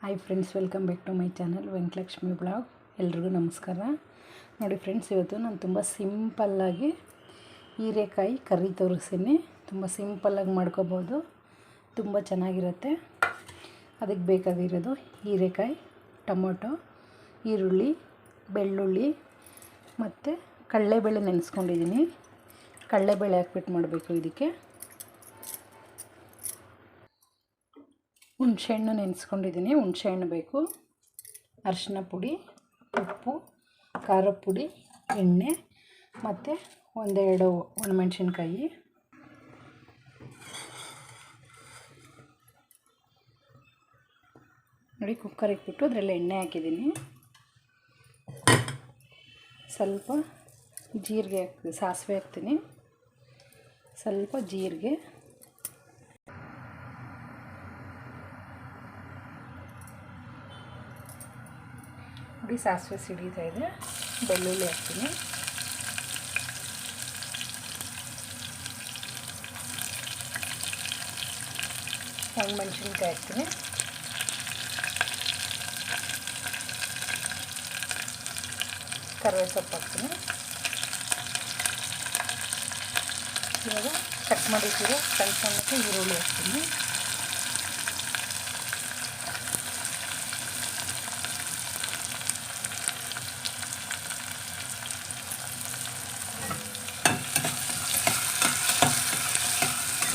Hi friends welcome back to my channel Venkatalakshmi blog ಎಲ್ರಿಗೂ ನಮಸ್ಕಾರ. ನೋಡಿ ಫ್ರೆಂಡ್ಸ್ ಇವತ್ತು ನಾನು ತುಂಬ ಸಿಂಪಲ್ಲಾಗಿ ಹೀರೆಕಾಯಿ ಕರಿ ತೋರಿಸ್ತೀನಿ. ತುಂಬ ಸಿಂಪಲ್ಲಾಗಿ ಮಾಡ್ಕೋಬೋದು. ತುಂಬ ಚೆನ್ನಾಗಿರುತ್ತೆ. ಅದಕ್ಕೆ ಬೇಕಾಗಿರೋದು ಹೀರೆಕಾಯಿ, ಟೊಮೊಟೊ, ಈರುಳ್ಳಿ, ಬೆಳ್ಳುಳ್ಳಿ ಮತ್ತು ಕಡಲೆಬೇಳೆ ನೆನೆಸ್ಕೊಂಡಿದ್ದೀನಿ. ಕಡಲೆಬೇಳೆ ಹಾಕ್ಬಿಟ್ಟು ಮಾಡಬೇಕು ಇದಕ್ಕೆ. ಹುಣಸೆಹಣ್ಣು ನೆನೆಸ್ಕೊಂಡಿದ್ದೀನಿ. ಹುಣಸೆಹಣ್ಣು ಬೇಕು. ಅರಿಶಿನ ಪುಡಿ, ಉಪ್ಪು, ಖಾರ ಪುಡಿ, ಎಣ್ಣೆ ಮತ್ತು ಒಂದೆರಡು ಒಣಮೆಣ್ಸಿನ್ಕಾಯಿ. ನೋಡಿ ಕುಕ್ಕರ್ ಇಟ್ಬಿಟ್ಟು ಅದರಲ್ಲಿ ಎಣ್ಣೆ ಹಾಕಿದ್ದೀನಿ. ಸ್ವಲ್ಪ ಜೀರಿಗೆ ಹಾಕ್ತೀನಿ, ಸಾಸಿವೆ ಹಾಕ್ತೀನಿ. ಸ್ವಲ್ಪ ಜೀರಿಗೆ. ನೋಡಿ ಸಾಸಿವೆ ಸಿಡಿತಾ ಇದೆ. ಬೆಳ್ಳುಳ್ಳಿ ಹಾಕ್ತೀನಿ. ಒಣಮೆಣ್ಸಿನ್ಕಾಯಿ ಹಾಕ್ತೀನಿ. ಕರಿವೆ ಸೊಪ್ಪು ಹಾಕ್ತೀನಿ. ಇವಾಗ ಕಟ್ ಮಾಡಿಟ್ಟಿರೋ ಸಣ್ಣ ಸಣ್ಣಕ್ಕೆ ಈರುಳ್ಳಿ ಹಾಕ್ತೀನಿ.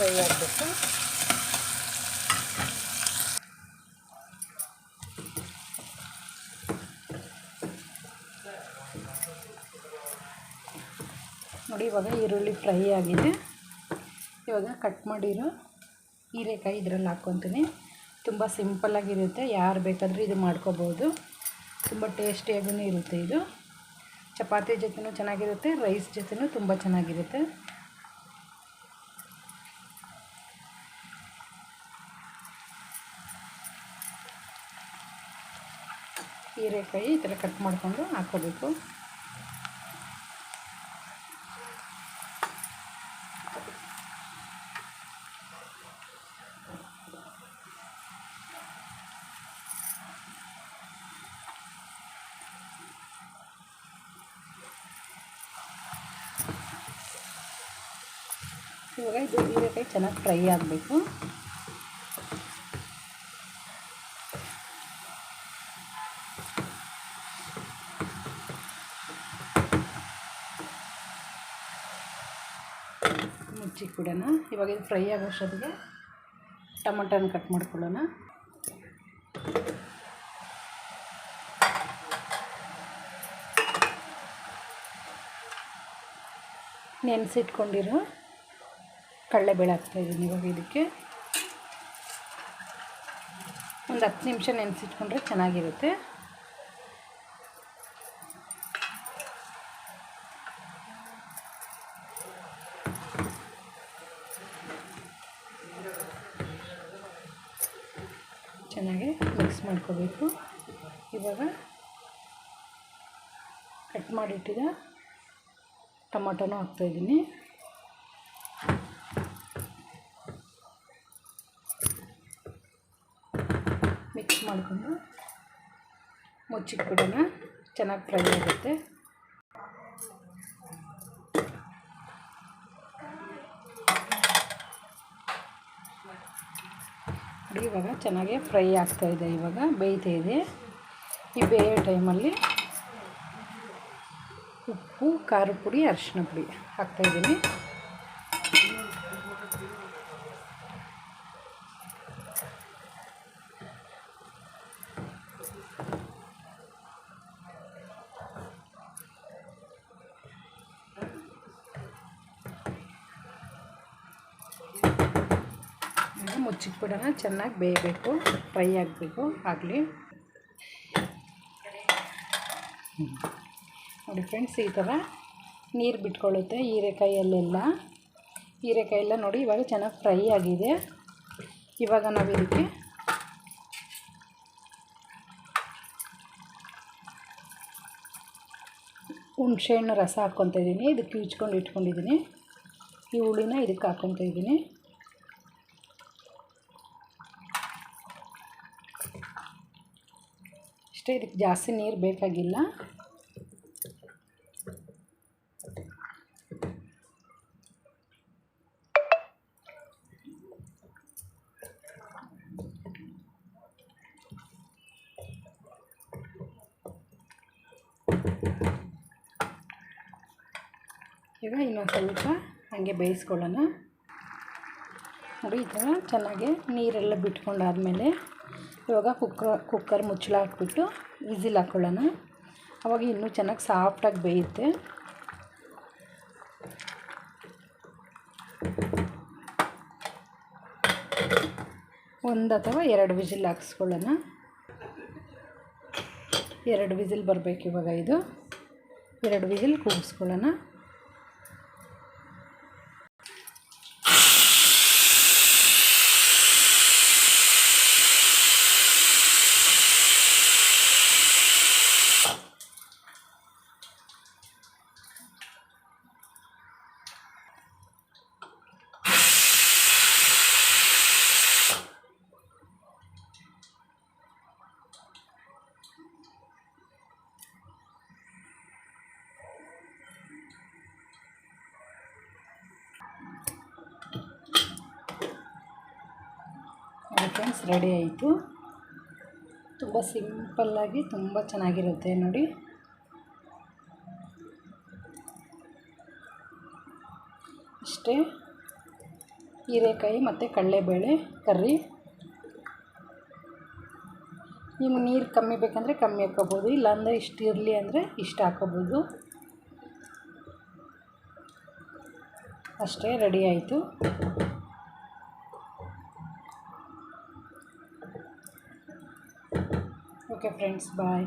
ಫ್ರೈ ಆಗಬೇಕು. ನೋಡಿ, ಇವಾಗ ಈರುಳ್ಳಿ ಫ್ರೈ ಆಗಿದೆ. ಇವಾಗ ಕಟ್ ಮಾಡಿರೋ ಹೀರೆಕಾಯಿ ಇದರಲ್ಲಿ ಹಾಕ್ಕೊತೀನಿ. ತುಂಬ ಸಿಂಪಲ್ಲಾಗಿರುತ್ತೆ ಯಾರು ಬೇಕಾದರೂ ಇದು ಮಾಡ್ಕೋಬೋದು. ತುಂಬ ಟೇಸ್ಟಿಯಾಗೂ ಇರುತ್ತೆ ಇದು. ಚಪಾತಿ ಜೊತೆನೂ ಚೆನ್ನಾಗಿರುತ್ತೆ, ರೈಸ್ ಜೊತೆನೂ ತುಂಬ ಚೆನ್ನಾಗಿರುತ್ತೆ. ಹೀರೆಕಾಯಿ ಈ ಥರ ಕಟ್ ಮಾಡಿಕೊಂಡು ಹಾಕೋಬೇಕು ಇವಾಗ ಇದು ಹೀರೆಕಾಯಿ ಚೆನ್ನಾಗಿ ಫ್ರೈ ಆಗಬೇಕು. ಮುಚ್ಚಿಕ್ಬಿಡೋಣ ಇವಾಗ ಇದು ಫ್ರೈ ಆಗೋಷ್ಟೊತ್ತಿಗೆ ಟೊಮಟೊನ ಕಟ್ ಮಾಡ್ಕೊಳ್ಳೋಣ. ನೆನೆಸಿಟ್ಕೊಂಡಿರೋ ಕಡಲೆಬೇಳೆ ಹಾಕ್ತಾಯಿದ್ದೀನಿ ಇವಾಗ ಇದಕ್ಕೆ. ಒಂದು ಹತ್ತು ನಿಮಿಷ ನೆನೆಸಿಟ್ಕೊಂಡ್ರೆ ಚೆನ್ನಾಗಿರುತ್ತೆ. ಚೆನ್ನಾಗಿ ಮಿಕ್ಸ್ ಮಾಡ್ಕೋಬೇಕು. ಇವಾಗ ಕಟ್ ಮಾಡಿಟ್ಟಿದ ಟೊಮೊಟೊನೂ ಹಾಕ್ತಾಯಿದ್ದೀನಿ ಮಿಕ್ಸ್ ಮಾಡಿಕೊಂಡು ಮುಚ್ಚಿಟ್ಬಿಡೋಣ. ಚೆನ್ನಾಗಿ ಫ್ರೈ ಆಗುತ್ತೆ. ಇವಾಗ ಚೆನ್ನಾಗಿ ಫ್ರೈ ಆಗ್ತಾಯಿದೆ ಇವಾಗ, ಬೇಯ್ತಾ ಇದೆ. ಈ ಬೇಯೋ ಟೈಮಲ್ಲಿ ಉಪ್ಪು ಖಾರದ ಪುಡಿ ಅರಿಶಿನ ಪುಡಿ ಹಾಕ್ತಾಯಿದ್ದೀನಿ ಮುಚ್ಚಿಟ್ಬಿಡೋಣ. ಚೆನ್ನಾಗಿ ಬೇಯಬೇಕು, ಫ್ರೈ ಆಗಬೇಕು, ಆಗಲಿ. ನೋಡಿ ಫ್ರೆಂಡ್ಸ್, ಈ ಥರ ನೀರು ಬಿಟ್ಕೊಳ್ಳುತ್ತೆ ಹೀರೆಕಾಯಲ್ಲೆಲ್ಲ. ಹೀರೆಕಾಯೆಲ್ಲ ನೋಡಿ ಇವಾಗ ಚೆನ್ನಾಗಿ ಫ್ರೈ ಆಗಿದೆ. ಇವಾಗ ನಾವು ಇದಕ್ಕೆ ಹುಣಸೆಹಣ್ಣು ರಸ ಹಾಕ್ಕೊತ ಇದ್ದೀನಿ ಇದಕ್ಕೆ ಇಚ್ಕೊಂಡು ಇಟ್ಕೊಂಡಿದ್ದೀನಿ ಈ ಹುಳಿನ ಇದಕ್ಕೆ ಹಾಕ್ಕೊತ ಇದ್ದೀನಿ ಇಷ್ಟೇ ಇದಕ್ಕೆ ಜಾಸ್ತಿ ನೀರು ಬೇಕಾಗಿಲ್ಲ. ಈಗ ಇನ್ನೊಂದು ಸ್ವಲ್ಪ ಹಾಗೆ ಬೇಯಿಸ್ಕೊಳ್ಳೋಣ. ನೋಡಿ, ಈ ಥರ ಚೆನ್ನಾಗಿ ನೀರೆಲ್ಲ ಬಿಟ್ಕೊಂಡಾದಮೇಲೆ ಇವಾಗ ಕುಕ್ಕರ್ ಕುಕ್ಕರ್ ಮುಚ್ಚಳ ಹಾಕ್ಬಿಟ್ಟು ವಿಸಿಲ್ ಹಾಕ್ಕೊಳ್ಳೋಣ ಅವಾಗ ಇನ್ನೂ ಚೆನ್ನಾಗಿ ಸಾಫ್ಟಾಗಿ ಬೇಯುತ್ತೆ. ಒಂದು ಅಥವಾ ಎರಡು ವಿಸಿಲ್ ಹಾಕ್ಸ್ಕೊಳ್ಳೋಣ. ಎರಡು ವಿಸಿಲ್ ಬರಬೇಕು ಇವಾಗ ಇದು. ಎರಡು ವಿಸಿಲ್ ಕೂಗಿಸ್ಕೊಳ್ಳೋಣ. ಫ್ರೆಂಡ್ಸ್ ರೆಡಿ ಆಯಿತು. ತುಂಬ ಸಿಂಪಲ್ಲಾಗಿ ತುಂಬ ಚೆನ್ನಾಗಿರುತ್ತೆ ನೋಡಿ. ಅಷ್ಟೇ ಹೀರೆಕಾಯಿ ಮತ್ತು ಕಡಲೆಬೇಳೆ ಕರ್ರಿ. ನಿಮ್ಗೆ ನೀರು ಕಮ್ಮಿ ಬೇಕಂದರೆ ಕಮ್ಮಿ ಹಾಕೋಬೋದು ಇಲ್ಲಾಂದರೆ ಇಷ್ಟು ಇರಲಿ ಅಂದರೆ ಇಷ್ಟು ಹಾಕೋಬೋದು ಅಷ್ಟೇ ರೆಡಿ ಆಯಿತು. Okay friends bye